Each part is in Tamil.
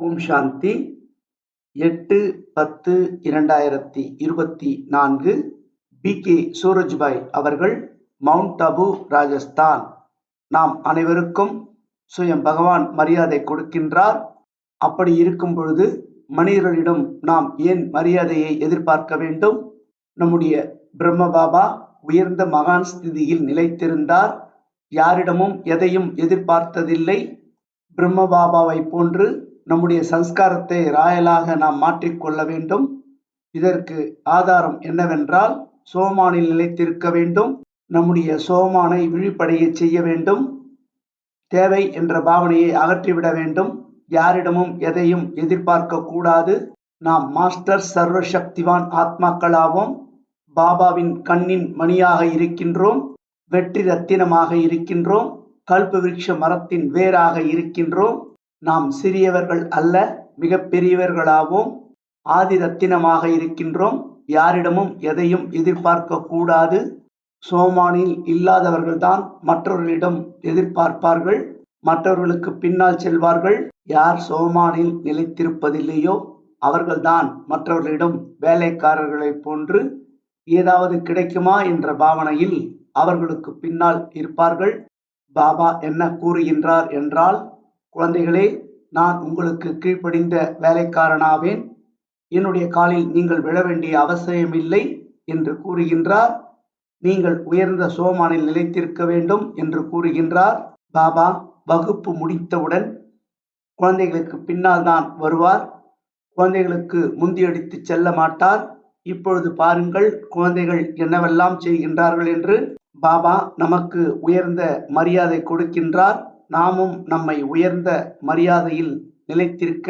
ஓம் சாந்தி. எட்டு பத்து இரண்டாயிரத்தி இருபத்தி நான்கு பி. கே. சூரஜ்பாய் அவர்கள் மவுண்ட் அபு ராஜஸ்தான். நாம் அனைவருக்கும் சுயம் பகவான் மரியாதை கொடுக்கின்றார். அப்படி இருக்கும் பொழுது மனிதர்களிடம் நாம் ஏன் மரியாதையை எதிர்பார்க்க வேண்டும்? நம்முடைய பிரம்ம பாபா உயர்ந்த மகான் ஸ்திதியில் நிலைத்திருந்தார். யாரிடமும் எதையும் எதிர்பார்த்ததில்லை. பிரம்ம பாபாவை போன்று நம்முடைய சம்ஸ்காரத்தை ராயலாக நாம் மாற்றிக்கொள்ள வேண்டும். இதற்கு ஆதாரம் என்னவென்றால் சோமானில் நிலைத்திருக்க வேண்டும். நம்முடைய சோமானை விழிப்படைய செய்ய வேண்டும். தேவை என்ற பாவனையை அகற்றிவிட வேண்டும். யாரிடமும் எதையும் எதிர்பார்க்க கூடாது. நாம் மாஸ்டர் சர்வ சக்திவான் ஆத்மாக்களாவோம். பாபாவின் கண்ணின் மணியாக இருக்கின்றோம். வெற்றி ரத்தினமாக இருக்கின்றோம். கல்ப விருட்ச மரத்தின் வேராக இருக்கின்றோம். நாம் சிறியவர்கள் அல்ல மிக பெரியவர்களாகவும் ஆதி ரத்தினமாக இருக்கின்றோம். யாரிடமும் எதையும் எதிர்பார்க்க கூடாது. சோமானில் இல்லாதவர்கள்தான் மற்றவர்களிடம் எதிர்பார்ப்பார்கள். மற்றவர்களுக்கு பின்னால் செல்வார்கள். யார் சோமானில் நிலைத்திருப்பதில்லையோ அவர்கள்தான் மற்றவர்களிடம் வேலைக்காரர்களைப் போன்று ஏதாவது கிடைக்குமா என்ற பாவனையில் அவர்களுக்கு பின்னால் இருப்பார்கள். பாபா என்ன கூறுகின்றார் என்றால் குழந்தைகளே நான் உங்களுக்கு கீழ்ப்படிந்த வேலைக்காரனாவேன். என்னுடைய காலில் நீங்கள் விழ வேண்டிய அவசியமில்லை என்று கூறுகின்றார். நீங்கள் உயர்ந்த சோமானில் நிலைத்திருக்க வேண்டும் என்று கூறுகின்றார். பாபா வகுப்பு முடித்தவுடன் குழந்தைகளுக்கு பின்னால் தான் வருவார். குழந்தைகளுக்கு முந்தியடித்து செல்ல மாட்டார். இப்பொழுது பாருங்கள் குழந்தைகள் என்னவெல்லாம் செய்கின்றார்கள் என்று. பாபா நமக்கு உயர்ந்த மரியாதை கொடுக்கின்றார். நாமும் நம்மை உயர்ந்த மரியாதையில் நிலைத்திருக்க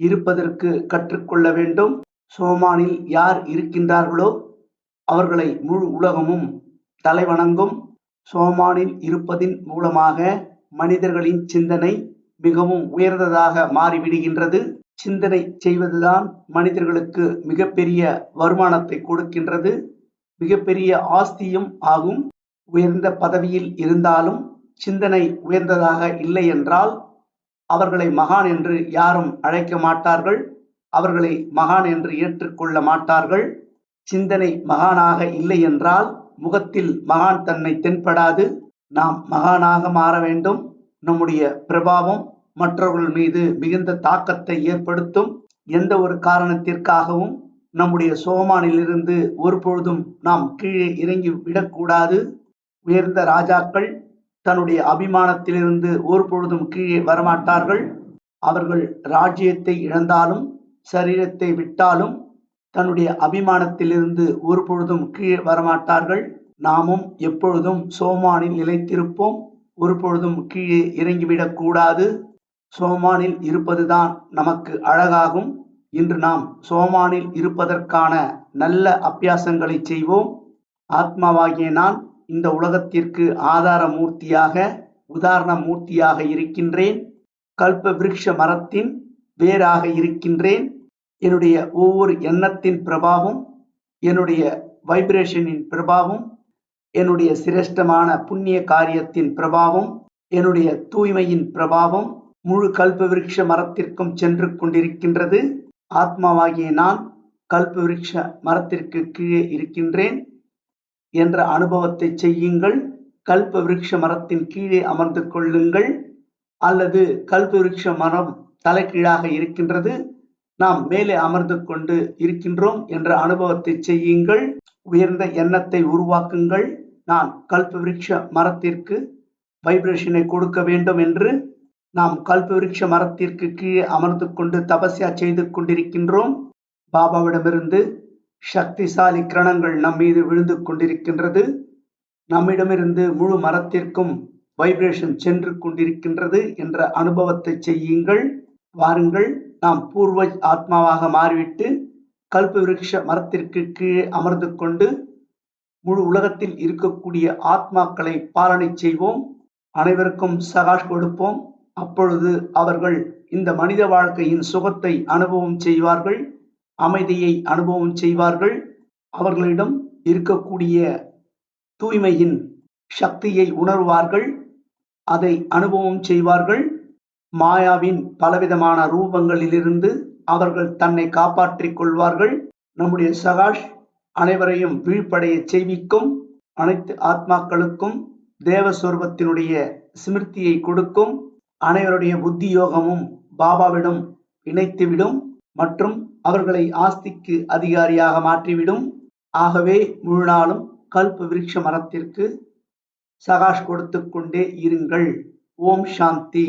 இருப்பதற்கு கற்றுக்கொள்ள வேண்டும். சோமானில் யார் இருக்கின்றார்களோ அவர்களை முழு உலகமும் தலைவணங்கும். சோமானில் இருப்பதின் மூலமாக மனிதர்களின் சிந்தனை மிகவும் உயர்ந்ததாக மாறிவிடுகின்றது. சிந்தனை செய்வதுதான் மனிதர்களுக்கு மிகப்பெரிய வருமானத்தை கொடுக்கின்றது. மிகப்பெரிய ஆஸ்தியும் ஆகும். உயர்ந்த பதவியில் இருந்தாலும் சிந்தனை உயர்ந்ததாக இல்லை என்றால் அவர்களை மகான் என்று யாரும் அழைக்க மாட்டார்கள். அவர்களை மகான் என்று ஏற்றுக்கொள்ள மாட்டார்கள். சிந்தனை மகானாக இல்லை என்றால் முகத்தில் மகான் தன்னை தென்படாது. நாம் மகானாக மாற வேண்டும். நம்முடைய பிரபாவம் மற்றவர்கள் மீது மிகுந்த தாக்கத்தை ஏற்படுத்தும். எந்த ஒரு காரணத்திற்காகவும் நம்முடைய சோமானிலிருந்து ஒருபொழுதும் நாம் கீழே இறங்கி விடக்கூடாது. உயர்ந்த ராஜாக்கள் தன்னுடைய அபிமானத்திலிருந்து ஒரு பொழுதும் கீழே வரமாட்டார்கள். அவர்கள் ராஜ்யத்தை இழந்தாலும் சரீரத்தை விட்டாலும் தன்னுடைய அபிமானத்திலிருந்து ஒரு பொழுதும் கீழே வரமாட்டார்கள். நாமும் எப்பொழுதும் சோமானில் நிலைத்திருப்போம். ஒரு பொழுதும் கீழே இறங்கிவிடக் கூடாது. சோமானில் இருப்பதுதான் நமக்கு அழகாகும். இன்று நாம் சோமானில் இருப்பதற்கான நல்ல அபியாசங்களை செய்வோம். ஆத்மாவாகிய நான் இந்த உலகத்திற்கு ஆதார மூர்த்தியாக உதாரண மூர்த்தியாக இருக்கின்றேன். கல்ப விருட்ச மரத்தின் வேராக இருக்கின்றேன். என்னுடைய ஒவ்வொரு எண்ணத்தின் பிரபாவம் என்னுடைய வைப்ரேஷனின் பிரபாவம் என்னுடைய சிரேஷ்டமான புண்ணிய காரியத்தின் பிரபாவம் என்னுடைய தூய்மையின் பிரபாவம் முழு கல்ப விருட்ச மரத்திற்கும் சென்று கொண்டிருக்கின்றது. ஆத்மாவாகிய நான் கல்ப விருட்ச மரத்திற்கு கீழே இருக்கின்றேன். என்ற அனுபவத்தை செய்யுங்கள். கல்ப விருட்ச மரத்தின் கீழே அமர்ந்து கொள்ளுங்கள். அல்லது கல்ப விருட்ச மரம் தலைகீழாக இருக்கின்றது. நாம் மேலே அமர்ந்து கொண்டு இருக்கின்றோம் என்ற அனுபவத்தை செய்யுங்கள். உயர்ந்த எண்ணத்தை உருவாக்குங்கள். நான் கல்ப விருட்ச மரத்திற்கு வைப்ரேஷனை கொடுக்க வேண்டும் என்று நாம் கல்ப விருட்ச மரத்திற்கு கீழே அமர்ந்து கொண்டு தபஸ்யா செய்து கொண்டிருக்கின்றோம். பாபாவிடமிருந்து சக்திசாலி கிரணங்கள் நம் மீது விழுந்து கொண்டிருக்கின்றது. நம்மிடமிருந்து முழு மரத்திற்கும் வைப்ரேஷன் சென்று கொண்டிருக்கின்றது என்ற அனுபவத்தை செய்யுங்கள். வாருங்கள் நாம் பூர்வ ஆத்மாவாக மாறிவிட்டு கல்ப விருட்ச மரத்திற்கு கீழே அமர்ந்து கொண்டு முழு உலகத்தில் இருக்கக்கூடிய ஆத்மாக்களை பாலனை செய்வோம். அனைவருக்கும் சகாஷ் கொடுப்போம். அப்பொழுது அவர்கள் இந்த மனித வாழ்க்கையின் சுகத்தை அனுபவம் செய்வார்கள். அமைதியை அனுபவம் செய்வார்கள். அவர்களிடம் இருக்கக்கூடிய தூய்மையின் சக்தியை உணர்வார்கள். அதை அனுபவம் செய்வார்கள். மாயாவின் பலவிதமான ரூபங்களிலிருந்து அவர்கள் தன்னை காப்பாற்றிக் கொள்வார்கள். நம்முடைய சகாஷ் அனைவரையும் வீழ்படைய செய்விக்கும். அனைத்து ஆத்மாக்களுக்கும் தேவஸ்வரூபத்தினுடைய சிமிர்த்தியை கொடுக்கும். அனைவருடைய புத்தி யோகமும் பாபாவிடம் இணைத்துவிடும் மற்றும் அவர்களை ஆஸ்திக்கு அதிகாரியாக மாற்றிவிடும். ஆகவே முழு நாளும் கல்ப விருட்ச மரத்திற்கு சகாஷ் கொடுத்து கொண்டே இருங்கள். ஓம் சாந்தி.